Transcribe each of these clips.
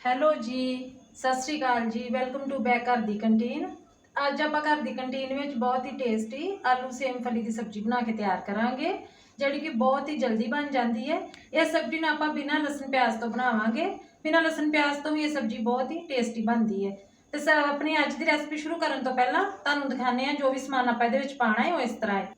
Hello ਜੀ, ਸਤਿ ਸ਼੍ਰੀ ਅਕਾਲ ਜੀ, ਵੈਲਕਮ ਟੂ ਬੈਕ ਘਰ ਦੀ ਕੰਟੀਨ। ਅੱਜ ਆਪਾਂ ਘਰ ਦੀ ਕੰਟੀਨ ਵਿੱਚ ਬਹੁਤ ਹੀ ਟੇਸਟੀ ਆਲੂ ਸੇਮ ਫਲੀ ਦੀ ਸਬਜ਼ੀ ਬਣਾ ਕੇ ਤਿਆਰ ਕਰਾਂਗੇ, ਜਿਹੜੀ ਕਿ ਬਹੁਤ ਹੀ ਜਲਦੀ ਬਣ ਜਾਂਦੀ ਹੈ। ਇਹ ਸਬਜ਼ੀ ਨੂੰ ਆਪਾਂ ਬਿਨਾਂ ਲਸਣ ਪਿਆਜ਼ ਤੋਂ ਬਣਾਵਾਂਗੇ। ਬਿਨਾਂ ਲਸਣ ਪਿਆਜ਼ ਤੋਂ ਵੀ ਇਹ ਸਬਜ਼ੀ ਬਹੁਤ ਹੀ ਟੇਸਟੀ ਬਣਦੀ ਹੈ। ਤੇ ਸਰ ਆਪਣੀ ਅੱਜ ਦੀ ਰੈਸਪੀ ਸ਼ੁਰੂ ਕਰਨ ਤੋਂ ਪਹਿਲਾਂ ਤੁਹਾਨੂੰ ਦਿਖਾਉਂਦੇ ਹਾਂ ਜੋ ਵੀ ਸਮਾਨ ਆਪਾਂ ਇਹਦੇ ਵਿੱਚ ਪਾਣਾ ਹੈ, ਉਹ ਇਸ ਤਰ੍ਹਾਂ ਹੈ।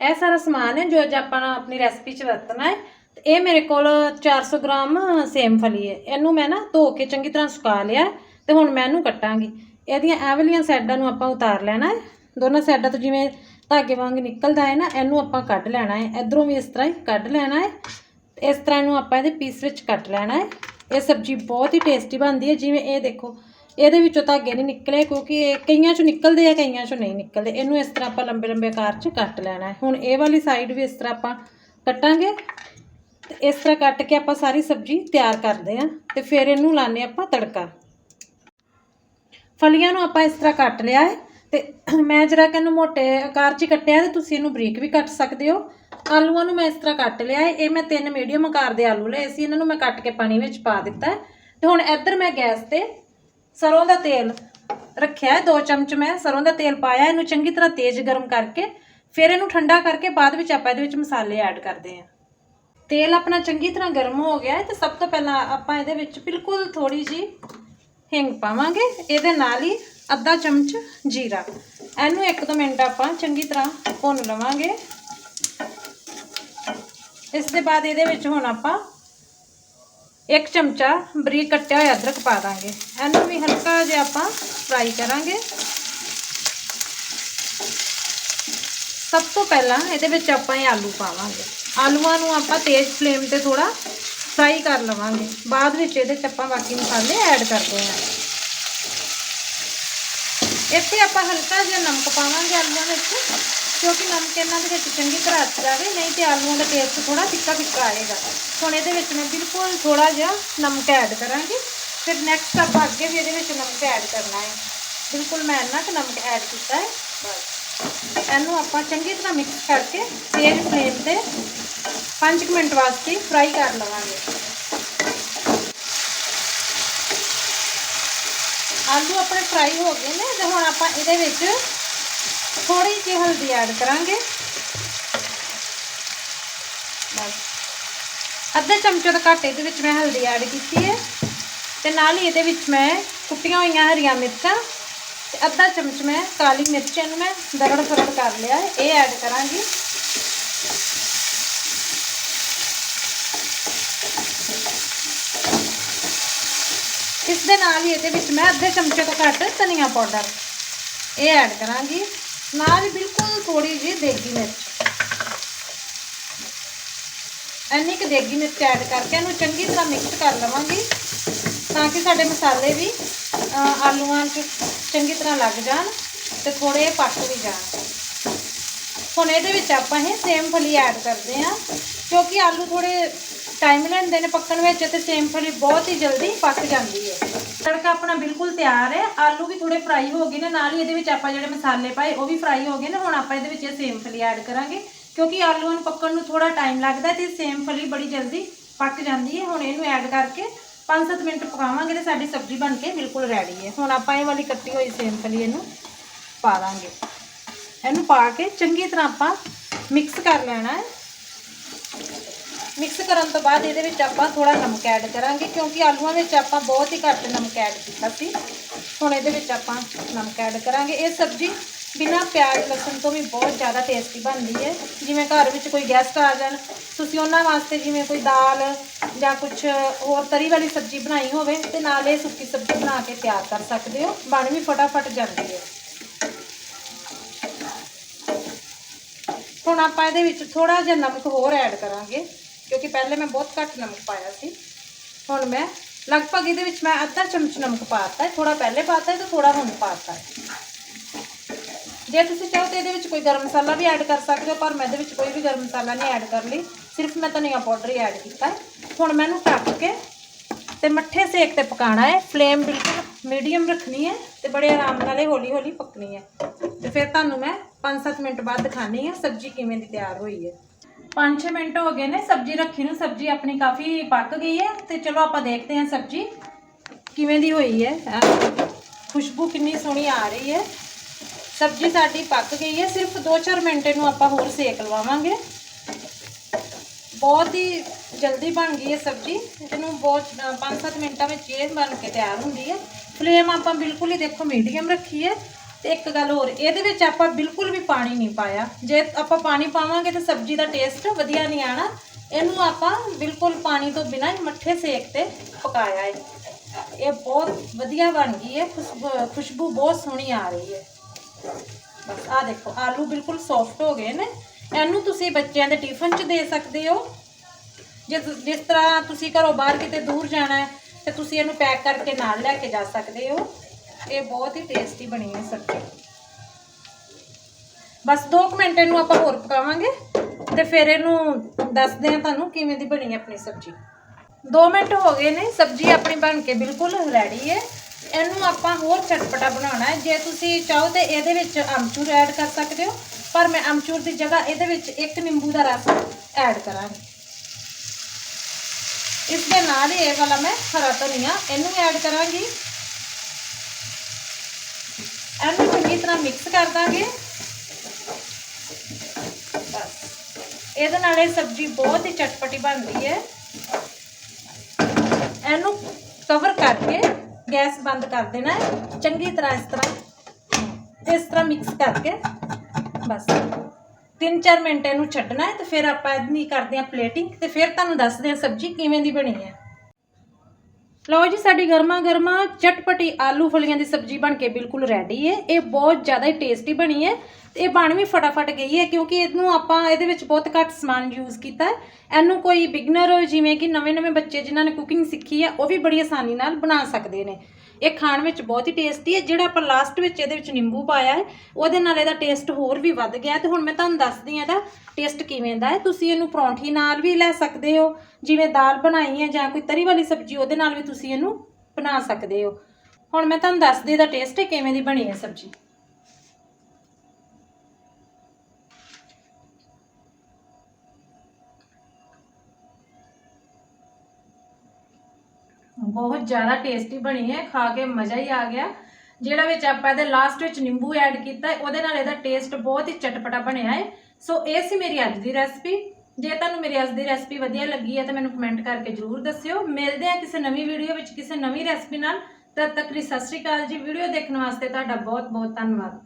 ਇਹ ਸਾਰਾ ਸਮਾਨ ਹੈ ਜੋ ਅੱਜ ਆਪਾਂ ਆਪਣੀ ਰੈਸਪੀ 'ਚ ਵਰਤਣਾ ਹੈ। ਤੇ ਇਹ ਮੇਰੇ ਕੋਲ 400 ਗ੍ਰਾਮ ਸੇਮ ਫਲੀ ਹੈ। ਇਹਨੂੰ ਮੈਂ ਨਾ ਧੋ ਕੇ ਚੰਗੀ ਤਰ੍ਹਾਂ ਸੁਕਾ ਲਿਆ ਹੈ ਤੇ ਹੁਣ ਮੈਂ ਇਹਨੂੰ ਕੱਟਾਂਗੀ। ਇਹਦੀਆਂ ਇਹ ਵਾਲੀਆਂ ਸਾਈਡਾਂ ਨੂੰ ਆਪਾਂ ਉਤਾਰ ਲੈਣਾ ਹੈ। ਦੋਨਾਂ ਸਾਈਡਾਂ ਤੋਂ ਜਿਵੇਂ ਧਾਗੇ ਵਾਂਗ ਨਿਕਲਦਾ ਹੈ ਨਾ, ਇਹਨੂੰ ਆਪਾਂ ਕੱਢ ਲੈਣਾ ਹੈ। ਇਧਰੋਂ ਵੀ ਇਸ ਤਰ੍ਹਾਂ ਹੀ ਕੱਢ ਲੈਣਾ ਹੈ। ਤੇ ਇਸ ਤਰ੍ਹਾਂ ਇਹਨੂੰ ਆਪਾਂ ਇਹਦੇ ਪੀਸ ਵਿੱਚ ਕੱਟ ਲੈਣਾ ਹੈ। ਇਹ ਸਬਜ਼ੀ ਬਹੁਤ ਹੀ ਟੇਸਟੀ ਬਣਦੀ ਹੈ। ਜਿਵੇਂ ਇਹ ਦੇਖੋ, ਇਹਦੇ ਵਿੱਚੋਂ ਧਾਗੇ ਨਹੀਂ ਨਿਕਲੇ ਕਿਉਂਕਿ ਇਹ ਕਈਆਂ ਚੋਂ ਨਿਕਲਦੇ ਆ, ਕਈਆਂ ਚੋਂ ਨਹੀਂ ਨਿਕਲਦੇ। ਇਹਨੂੰ ਇਸ ਤਰ੍ਹਾਂ ਆਪਾਂ ਲੰਬੇ ਲੰਬੇ ਆਕਾਰ 'ਚ ਕੱਟ ਲੈਣਾ ਹੈ। ਹੁਣ ਇਹ ਵਾਲੀ ਸਾਈਡ ਵੀ ਇਸ ਤਰ੍ਹਾਂ ਆਪਾਂ ਕੱਟਾਂਗੇ। ਤੇ ਇਸ ਤਰ੍ਹਾਂ ਕੱਟ ਕੇ ਆਪਾਂ ਸਾਰੀ ਸਬਜ਼ੀ ਤਿਆਰ ਕਰਦੇ ਆਂ ਤੇ ਫਿਰ ਇਹਨੂੰ ਲਾਣੇ ਆਪਾਂ ਤੜਕਾ। ਫਲੀਆਂ ਨੂੰ ਆਪਾਂ ਇਸ ਤਰ੍ਹਾਂ ਕੱਟ ਲਿਆ ਹੈ ਤੇ ਮੈਂ ਜਰਾ ਕਿ ਇਹਨੂੰ ਮੋਟੇ ਆਕਾਰ 'ਚ ਹੀ ਕੱਟਿਆ ਤੇ ਤੁਸੀਂ ਇਹਨੂੰ ਬਰੀਕ ਵੀ ਕੱਟ ਸਕਦੇ ਹੋ। ਆਲੂਆਂ ਨੂੰ ਮੈਂ ਇਸ ਤਰ੍ਹਾਂ ਕੱਟ ਲਿਆ ਹੈ। ਇਹ ਮੈਂ ਤਿੰਨ ਮੀਡੀਅਮ ਆਕਾਰ ਦੇ ਆਲੂ ਲਏ ਸੀ, ਇਹਨਾਂ ਨੂੰ ਮੈਂ ਕੱਟ ਕੇ ਪਾਣੀ ਵਿੱਚ ਪਾ ਦਿੱਤਾ ਹੈ। ਤੇ ਹੁਣ ਇੱਧਰ ਮੈਂ ਗੈਸ ਤੇ ਸਰੋਂ ਦਾ ਤੇਲ ਰੱਖਿਆ ਹੈ 2 ਚਮਚ ਮੈਂ ਸਰੋਂ ਦਾ ਤੇਲ ਪਾਇਆ, ਇਹਨੂੰ ਚੰਗੀ ਤਰ੍ਹਾਂ ਤੇਜ਼ ਗਰਮ ਕਰਕੇ ਫਿਰ ਇਹਨੂੰ ਠੰਡਾ ਕਰਕੇ ਬਾਅਦ ਵਿੱਚ ਆਪਾਂ ਇਹਦੇ ਵਿੱਚ ਮਸਾਲੇ ਐਡ ਕਰਦੇ ਹਾਂ। ਤੇਲ ਆਪਣਾ ਚੰਗੀ ਤਰ੍ਹਾਂ ਗਰਮ ਹੋ ਗਿਆ ਹੈ ਤੇ ਸਭ ਤੋਂ ਪਹਿਲਾਂ ਆਪਾਂ ਇਹਦੇ ਵਿੱਚ ਬਿਲਕੁਲ ਥੋੜੀ ਜੀ ਹਿੰਗ ਪਾਵਾਂਗੇ। ਇਹਦੇ ਨਾਲ ਹੀ ਅੱਧਾ ਚਮਚ ਜੀਰਾ। ਇਹਨੂੰ ਇੱਕ ਦੋ ਮਿੰਟ ਆਪਾਂ ਚੰਗੀ ਤਰ੍ਹਾਂ ਭੁੰਨ ਲਵਾਂਗੇ। ਇਸ ਦੇ ਬਾਅਦ ਇਹਦੇ ਵਿੱਚ ਹੁਣ ਆਪਾਂ ਇੱਕ ਚਮਚਾ ਬਰੀਕ ਕੱਟਿਆ ਹੋਇਆ ਅਦਰਕ ਪਾ ਦਾਂਗੇ। ਇਹਨੂੰ ਵੀ ਹਲਕਾ ਜਿਹਾ ਆਪਾਂ ਫਰਾਈ ਕਰਾਂਗੇ। ਸਭ ਤੋਂ ਪਹਿਲਾਂ ਇਹਦੇ ਵਿੱਚ ਆਪਾਂ ਇਹ ਆਲੂ ਪਾਵਾਂਗੇ। ਆਲੂਆਂ ਨੂੰ ਆਪਾਂ ਤੇਜ਼ ਫਲੇਮ ਤੇ ਥੋੜਾ ਫਰਾਈ ਕਰ ਲਵਾਂਗੇ। ਬਾਅਦ ਵਿੱਚ ਇਹਦੇ ਚ ਆਪਾਂ ਬਾਕੀ ਮਸਾਲੇ ਐਡ ਕਰਦੇ ਹਾਂ। ਇੱਥੇ ਆਪਾਂ ਹਲਕਾ ਜਿਹਾ ਨਮਕ ਪਾਵਾਂਗੇ ਆਲੂਆਂ ਵਿੱਚ ਕਿਉਂਕਿ ਨਮਕ ਇਹਨਾਂ ਦੇ ਵਿੱਚ ਚੰਗੀ ਤਰ੍ਹਾਂ ਅੱਛ ਜਾਵੇ ਨਹੀਂ ਤੇ ਆਲੂਆਂ ਦਾ ਟੇਸਟ ਥੋੜਾ ਫਿੱਕਾ ਫਿੱਕਾ ਆਏਗਾ। ਹੁਣ ਇਹਦੇ ਵਿੱਚ ਮੈਂ ਬਿਲਕੁਲ ਥੋੜਾ ਜਿਹਾ ਨਮਕ ਐਡ ਕਰਾਂਗੀ। ਫਿਰ ਨੈਕਸਟ ਆਪਾਂ ਅੱਗੇ ਵੀ ਇਹਦੇ ਵਿੱਚ ਨਮਕ ਐਡ ਕਰਨਾ ਹੈ। ਬਿਲਕੁਲ ਮੈਂ ਇੰਨਾ ਕੁ ਨਮਕ ਐਡ ਕੀਤਾ ਹੈ। ਬਸ। ਇਹਨੂੰ ਆਪਾਂ ਚੰਗੀ ਤਰ੍ਹਾਂ ਮਿਕਸ ਕਰਕੇ ਤੇਜ਼ ਫਲੇਮ ਤੇ 5 ਮਿੰਟ ਵਾਸਤੇ ਫਰਾਈ ਕਰ ਲਵਾਂਗੇ। ਆਲੂ ਆਪਣੇ ਫਰਾਈ ਹੋ ਗਏ ਨੇ, ਤੇ ਹੁਣ ਆਪਾਂ ਇਹਦੇ ਵਿੱਚ ਥੋੜੀ ਜਿਹੀ ਹਲਦੀ ਐਡ ਕਰਾਂਗੇ। ਬਸ। ਅੱਧੇ ਚਮਚੇ ਤੋਂ ਘੱਟ ਇਹਦੇ ਵਿੱਚ ਮੈਂ ਹਲਦੀ ਐਡ ਕੀਤੀ ਹੈ। ਤੇ ਨਾਲ ਹੀ ਇਹਦੇ ਵਿੱਚ ਮੈਂ ਕੁੱਟੀਆਂ ਹੋਈਆਂ ਹਰੀਆਂ ਮਿਰਚਾਂ ਤੇ ਅੱਧਾ ਚਮਚ ਮੈਂ ਕਾਲੀ ਮਿਰਚ ਇਹਨੂੰ ਮੈਂ ਦਰੜ ਫਰੜ ਕਰ ਲਿਆ ਇਹ ਐਡ ਕਰਾਂਗੀ। ਇਸ ਦੇ ਨਾਲ ਹੀ ਇਹਦੇ ਵਿੱਚ ਮੈਂ ਅੱਧੇ ਚਮਚੇ ਤੋਂ ਘੱਟ ਧਨੀਆ ਪਾਊਡਰ ਇਹ ਐਡ ਕਰਾਂਗੀ। ਨਾਲ ਹੀ ਬਿਲਕੁਲ ਥੋੜੀ ਜਿਹੀ ਦੇਗੀ ਮਿਰਚ। ਇੰਨੀ ਕੁ ਦੇਗੀ ਮਿਰਚ ਐਡ ਕਰਕੇ ਇਹਨੂੰ ਚੰਗੀ ਤਰ੍ਹਾਂ ਮਿਕਸ ਕਰ ਲਵਾਂਗੀ ਤਾਂ ਕਿ ਸਾਡੇ ਮਸਾਲੇ ਵੀ ਆਲੂਆਂ 'ਚ ਚੰਗੀ ਤਰ੍ਹਾਂ ਲੱਗ ਜਾਣ ਤੇ ਥੋੜੇ ਪੱਕ ਵੀ ਜਾਣ। ਹੁਣ ਇਹਦੇ ਵਿੱਚ ਆਪਾਂ ਇਹ ਸੇਮ ਫਲੀ ਐਡ ਕਰਦੇ ਹਾਂ ਕਿਉਂਕਿ ਆਲੂ ਥੋੜੇ ਟਾਈਮ ਲੈਂਦੇ ਨੇ ਪੱਕਣ ਵਿੱਚ ਤੇ ਸੇਮ ਫਲੀ ਬਹੁਤ ਹੀ ਜਲਦੀ ਪੱਕ ਜਾਂਦੀ ਹੈ। ਤੜਕਾ ਆਪਣਾ ਬਿਲਕੁਲ ਤਿਆਰ ਹੈ। ਆਲੂ ਵੀ ਥੋੜੇ ਫਰਾਈ ਹੋ ਗਏ ਨੇ, ਨਾਲ ਹੀ ਇਹਦੇ ਵਿੱਚ ਆਪਾਂ ਜਿਹੜੇ ਮਸਾਲੇ ਪਾਏ, ਉਹ ਵੀ ਫਰਾਈ ਹੋ ਗਏ ਨੇ। ਹੁਣ ਆਪਾਂ ਇਹਦੇ ਵਿੱਚ ਇਹ ਸੇਮ ਫਲੀ ਐਡ ਕਰਾਂਗੇ। ਕਿਉਂਕਿ ਆਲੂਆਂ ਨੂੰ ਪੱਕਣ ਨੂੰ ਥੋੜਾ ਟਾਈਮ ਲੱਗਦਾ ਤੇ ਸੇਮ ਫਲੀ ਬੜੀ ਜਲਦੀ ਪੱਕ ਜਾਂਦੀ ਹੈ। ਹੁਣ ਇਹਨੂੰ ਐਡ ਕਰਕੇ 5-7 ਮਿੰਟ ਪਕਾਵਾਂਗੇ ਤੇ ਸਾਡੀ ਸਬਜ਼ੀ ਬਣ ਕੇ ਬਿਲਕੁਲ ਰੈਡੀ ਹੈ। ਹੁਣ ਆਪਾਂ ਇਹ ਵਾਲੀ ਕੱਟੀ ਹੋਈ ਸੇਮ ਫਲੀ ਇਹਨੂੰ ਪਾ ਦਾਂਗੇ। ਇਹਨੂੰ ਪਾ ਕੇ ਚੰਗੀ ਤਰ੍ਹਾਂ ਆਪਾਂ ਮਿਕਸ ਕਰ ਲੈਣਾ ਹੈ। ਮਿਕਸ ਕਰਨ ਤੋਂ ਬਾਅਦ ਇਹਦੇ ਵਿੱਚ ਆਪਾਂ ਥੋੜਾ ਨਮਕ ਐਡ ਕਰਾਂਗੇ, ਕਿਉਂਕਿ ਆਲੂਆਂ ਵਿੱਚ ਆਪਾਂ ਬਹੁਤ ਹੀ ਘੱਟ ਨਮਕ ਐਡ ਕੀਤਾ ਸੀ। ਹੁਣ ਇਹਦੇ ਵਿੱਚ ਆਪਾਂ ਨਮਕ ਐਡ ਕਰਾਂਗੇ। ਇਹ ਸਬਜ਼ੀ ਬਿਨਾਂ ਪਿਆਜ਼, ਲਸਣ ਤੋਂ ਵੀ ਬਹੁਤ ਜ਼ਿਆਦਾ ਟੇਸਟੀ ਬਣਦੀ ਹੈ। ਜਿਵੇਂ ਘਰ ਵਿੱਚ ਕੋਈ ਗੈਸਟ ਆ ਜਾਣ, ਤੁਸੀਂ ਉਹਨਾਂ ਵਾਸਤੇ ਜਿਵੇਂ ਕੋਈ ਦਾਲ ਜਾਂ ਕੁਝ ਹੋਰ ਤਰੀ ਵਾਲੀ ਸਬਜ਼ੀ ਬਣਾਈ ਹੋਵੇ, ਤੇ ਨਾਲ ਇਹ ਸੁੱਕੀ ਸਬਜ਼ੀ ਬਣਾ ਕੇ ਤਿਆਰ ਕਰ ਸਕਦੇ ਹੋ। ਬਣ ਵੀ ਫਟਾਫਟ ਜਾਂਦੀ ਹੈ। ਹੁਣ ਆਪਾਂ ਇਹਦੇ ਵਿੱਚ ਥੋੜਾ ਜਿਹਾ ਨਮਕ ਹੋਰ ਐਡ ਕਰਾਂਗੇ। ਕਿਉਂਕਿ ਪਹਿਲੇ ਮੈਂ ਬਹੁਤ ਘੱਟ ਨਮਕ ਪਾਇਆ ਸੀ। ਹੁਣ ਮੈਂ ਲਗਭਗ ਇਹਦੇ ਵਿੱਚ ਮੈਂ ਅੱਧਾ ਚਮਚ ਨਮਕ ਪਾਤਾ ਹੈ। ਥੋੜਾ ਪਹਿਲੇ ਪਾਤਾ ਹੈ ਤੇ ਥੋੜਾ ਹੁਣ ਪਾਤਾ ਹੈ। ਜੇ ਤੁਸੀਂ ਚਾਹੋ ਤਾਂ ਇਹਦੇ ਵਿੱਚ ਕੋਈ ਗਰਮ ਮਸਾਲਾ ਵੀ ਐਡ ਕਰ ਸਕਦੇ ਹੋ, ਪਰ ਮੈਂ ਇਹਦੇ ਵਿੱਚ ਕੋਈ ਵੀ ਗਰਮ ਮਸਾਲਾ ਨਹੀਂ ਐਡ ਕਰ ਲਈ। ਸਿਰਫ ਮੈਂ ਧਨੀਆ ਪਾਊਡਰ ਹੀ ਐਡ ਕੀਤਾ ਹੈ। ਹੁਣ ਮੈਂ ਇਹਨੂੰ ਢੱਕ ਕੇ ਤੇ ਮੱਠੇ ਸੇਕ ਤੇ ਪਕਾਣਾ ਹੈ। ਫਲੇਮ ਬਿਲਕੁਲ ਮੀਡੀਅਮ ਰੱਖਣੀ ਹੈ ਤੇ ਬੜੇ ਆਰਾਮ ਨਾਲ ਇਹ ਹੌਲੀ ਹੌਲੀ ਪੱਕਣੀ ਹੈ। ਤੇ ਫਿਰ ਤੁਹਾਨੂੰ ਮੈਂ 5-7 ਮਿੰਟ ਬਾਅਦ ਦਿਖਾਣੀ ਹੈ ਸਬਜ਼ੀ ਕਿਵੇਂ ਦੀ ਤਿਆਰ ਹੋਈ ਹੈ। 5-6 ਮਿੰਟ ਹੋ ਗਏ ਨੇ, ਸਬਜ਼ੀ ਰੱਖੀ ਨੂੰ, ਸਬਜ਼ੀ ਆਪਣੀ ਕਾਫੀ ਪੱਕ ਗਈ ਹੈ ਤੇ ਚਲੋ ਆਪਾਂ ਦੇਖਦੇ ਹਾਂ ਸਬਜ਼ੀ ਕਿਵੇਂ ਦੀ ਹੋਈ ਹੈ। ਖੁਸ਼ਬੂ ਕਿੰਨੀ ਸੋਹਣੀ ਆ ਰਹੀ ਹੈ। ਸਬਜ਼ੀ ਸਾਡੀ ਪੱਕ ਗਈ ਹੈ, ਸਿਰਫ 2-4 ਮਿੰਟ ਇਹਨੂੰ ਆਪਾਂ ਹੋਰ ਸੇਕ ਲਵਾਵਾਂਗੇ। ਬਹੁਤ ਹੀ ਜਲਦੀ ਬਣ ਗਈ ਹੈ ਸਬਜ਼ੀ। ਇਹਨੂੰ ਬਹੁਤ 5-7 ਮਿੰਟਾਂ ਵਿੱਚ ਇਹ ਬਣ ਕੇ ਤਿਆਰ ਹੁੰਦੀ ਹੈ। ਫਲੇਮ ਆਪਾਂ ਬਿਲਕੁਲ ਹੀ ਦੇਖੋ ਮੀਡੀਅਮ ਰੱਖੀ ਹੈ। ਤੇ ਇੱਕ ਗੱਲ ਹੋਰ, ਇਹਦੇ ਵਿੱਚ ਆਪਾਂ ਬਿਲਕੁਲ ਵੀ ਪਾਣੀ ਨਹੀਂ ਪਾਇਆ। ਜੇ ਆਪਾਂ ਪਾਣੀ ਪਾਵਾਂਗੇ ਤਾਂ ਸਬਜ਼ੀ ਦਾ ਟੇਸਟ ਵਧੀਆ ਨਹੀਂ ਆਣਾ, ਇਹਨੂੰ ਆਪਾਂ ਬਿਲਕੁਲ ਪਾਣੀ ਤੋਂ ਬਿਨਾਂ ਮੱਠੇ ਸੇਕ ਤੇ ਪਕਾਇਆ ਹੈ। ਇਹ ਬਹੁਤ ਵਧੀਆ ਬਣ ਗਈ ਹੈ, ਖੁਸ਼ਬੂ ਖੁਸ਼ਬੂ ਬਹੁਤ ਸੋਹਣੀ ਆ ਰਹੀ ਹੈ। ਬਸ ਆ ਦੇਖੋ, ਆਲੂ ਬਿਲਕੁਲ ਸੌਫਟ ਹੋ ਗਏ ਨੇ। ਇਹਨੂੰ ਤੁਸੀਂ ਬੱਚਿਆਂ ਦੇ ਟਿਫਨ 'ਚ ਦੇ ਸਕਦੇ ਹੋ। ਜੇ ਜਿਸ ਤਰ੍ਹਾਂ ਤੁਸੀਂ ਘਰੋਂ ਬਾਹਰ ਕਿਤੇ ਦੂਰ ਜਾਣਾ ਹੈ, ਤੇ ਤੁਸੀਂ ਇਹਨੂੰ ਪੈਕ ਕਰਕੇ ਨਾਲ ਲੈ ਕੇ ਜਾ ਸਕਦੇ ਹੋ। ਇਹ ਬਹੁਤ ਹੀ ਟੇਸਟੀ ਬਣੀ ਹੈ ਸਬਜ਼ੀ। ਬਸ 2 ਮਿੰਟ ਇਹਨੂੰ ਆਪਾਂ ਹੋਰ ਪਕਾਵਾਂਗੇ ਤੇ ਫਿਰ ਇਹਨੂੰ ਦੱਸਦੇ ਹਾਂ ਤੁਹਾਨੂੰ ਕਿਵੇਂ ਦੀ ਬਣੀ ਆਪਣੀ ਸਬਜ਼ੀ। 2 ਮਿੰਟ ਹੋ ਗਏ ਨੇ, ਸਬਜ਼ੀ ਆਪਣੀ ਬਣ ਕੇ ਬਿਲਕੁਲ ਰੈਡੀ ਹੈ। ਇਹਨੂੰ ਆਪਾਂ ਹੋਰ ਚਟਪਟਾ ਬਣਾਉਣਾ ਹੈ। ਜੇ ਤੁਸੀਂ ਚਾਹੋ ਤੇ ਇਹਦੇ ਵਿੱਚ ਅਮਚੂਰ ਐਡ ਕਰ ਸਕਦੇ ਹੋ, ਪਰ ਮੈਂ ਅਮਚੂਰ ਦੀ ਜਗ੍ਹਾ ਇਹਦੇ ਵਿੱਚ ਇੱਕ ਨਿੰਬੂ ਦਾ ਰਸ ਐਡ ਕਰਾਂਗੀ। ਇਸ ਦੇ ਨਾਲ ਹੀ ਇਹ ਵਾਲਾ ਮੈਂ ਹਰਾ ਧਨੀਆ ਇਹਨੂੰ ਐਡ ਕਰਾਂਗੀ। ਇਹਨੂੰ ਚੰਗੀ ਤਰ੍ਹਾਂ ਮਿਕਸ ਕਰ ਦਾਂਗੇ। ਬਸ। ਇਹਦੇ ਨਾਲ ਇਹ ਸਬਜ਼ੀ ਬਹੁਤ ਹੀ ਚਟਪਟੀ ਬਣਦੀ ਹੈ। ਇਹਨੂੰ ਕਵਰ ਕਰਕੇ ਗੈਸ ਬੰਦ ਕਰ ਦੇਣਾ ਹੈ। ਚੰਗੀ ਤਰ੍ਹਾਂ ਇਸ ਤਰ੍ਹਾਂ ਇਸ ਤਰ੍ਹਾਂ ਮਿਕਸ ਕਰਕੇ। ਬਸ। 3-4 ਮਿੰਟ ਇਹਨੂੰ ਛੱਡਣਾ ਹੈ ਤੇ ਫਿਰ ਆਪਾਂ ਇਹਦੀ ਕਰਦੇ ਹਾਂ ਪਲੇਟਿੰਗ ਤੇ ਫਿਰ ਤੁਹਾਨੂੰ ਦੱਸਦੇ ਹਾਂ ਸਬਜ਼ੀ ਕਿਵੇਂ ਦੀ ਬਣੀ ਹੈ। ਲਓ ਜੀ, ਸਾਡੀ ਗਰਮਾ ਗਰਮਾ ਚਟਪਟੀ ਆਲੂ ਫਲੀਆਂ ਦੀ ਸਬਜ਼ੀ ਬਣ ਕੇ ਬਿਲਕੁਲ ਰੈਡੀ ਹੈ ਇਹ ਬਹੁਤ ਜ਼ਿਆਦਾ ਹੀ ਟੇਸਟੀ ਬਣੀ ਹੈ ਤੇ ਇਹ ਬਣ ਵੀ ਫਟਾਫਟ ਗਈ ਹੈ ਕਿਉਂਕਿ ਇਹਨੂੰ ਆਪਾਂ ਇਹਦੇ ਵਿੱਚ ਬਹੁਤ ਘੱਟ ਸਮਾਨ ਯੂਜ਼ ਕੀਤਾ ਹੈ ਇਹਨੂੰ ਕੋਈ ਬਿਗਨਰ ਜਿਵੇਂ ਕਿ ਨਵੇਂ-ਨਵੇਂ ਬੱਚੇ ਜਿਨ੍ਹਾਂ ਨੇ ਕੁਕਿੰਗ ਸਿੱਖੀ ਹੈ ਉਹ ਵੀ ਬੜੀ ਆਸਾਨੀ ਨਾਲ ਬਣਾ ਸਕਦੇ ਨੇ। ਇਹ ਖਾਣ ਵਿੱਚ ਬਹੁਤ ਹੀ ਟੇਸਟੀ ਹੈ, ਜਿਹੜਾ ਆਪਾਂ ਲਾਸਟ ਵਿੱਚ ਇਹਦੇ ਵਿੱਚ ਨਿੰਬੂ ਪਾਇਆ ਹੈ, ਉਹਦੇ ਨਾਲ ਇਹਦਾ ਟੇਸਟ ਹੋਰ ਵੀ ਵੱਧ ਗਿਆ ਤੇ ਹੁਣ ਮੈਂ ਤੁਹਾਨੂੰ ਦੱਸਦੀ ਹਾਂ ਇਹਦਾ ਟੇਸਟ ਕਿਵੇਂ ਦਾ ਹੈ। ਤੁਸੀਂ ਇਹਨੂੰ ਪਰੌਂਠੀ ਨਾਲ ਵੀ ਲੈ ਸਕਦੇ ਹੋ, ਜਿਵੇਂ ਦਾਲ ਬਣਾਈ ਹੈ ਜਾਂ ਕੋਈ ਤਰੀ ਵਾਲੀ ਸਬਜ਼ੀ, ਉਹਦੇ ਨਾਲ ਵੀ ਤੁਸੀਂ ਇਹਨੂੰ ਬਣਾ ਸਕਦੇ ਹੋ। ਹੁਣ ਮੈਂ ਤੁਹਾਨੂੰ ਦੱਸਦੀ ਇਹਦਾ ਟੇਸਟ ਕਿਵੇਂ ਦੀ ਬਣੀ ਹੈ ਸਬਜ਼ੀ। ਬਹੁਤ ਜ਼ਿਆਦਾ ਟੇਸਟੀ ਬਣੀ ਹੈ, ਖਾ ਕੇ ਮਜ਼ਾ ਹੀ ਆ ਗਿਆ। ਜਿਹੜਾ ਵਿੱਚ ਆਪਾਂ ਇਹਦੇ ਲਾਸਟ ਵਿੱਚ ਨਿੰਬੂ ਐਡ ਕੀਤਾ ਉਹਦੇ ਨਾਲ ਇਹਦਾ ਟੇਸਟ ਬਹੁਤ ਹੀ ਚਟਪਟਾ ਬਣਿਆ ਹੈ। ਸੋ ਇਹ ਸੀ ਮੇਰੀ ਅੱਜ ਦੀ ਰੈਸਪੀ ਜੇ ਤੁਹਾਨੂੰ ਮੇਰੀ ਅੱਜ ਦੀ ਰੈਸਪੀ ਵਧੀਆ ਲੱਗੀ ਹੈ ਤਾਂ ਮੈਨੂੰ ਕਮੈਂਟ ਕਰਕੇ ਜਰੂਰ ਦੱਸਿਓ। ਮਿਲਦੇ ਹਾਂ ਕਿਸੇ ਨਵੀਂ ਵੀਡੀਓ ਵਿੱਚ ਕਿਸੇ ਨਵੀਂ ਰੈਸਪੀ ਨਾਲ। ਤਦ ਤੱਕ ਲਈ ਸਤਿ ਸ਼੍ਰੀ ਅਕਾਲ ਜੀ। ਵੀਡੀਓ ਦੇਖਣ ਵਾਸਤੇ ਤੁਹਾਡਾ ਬਹੁਤ ਬਹੁਤ ਧੰਨਵਾਦ।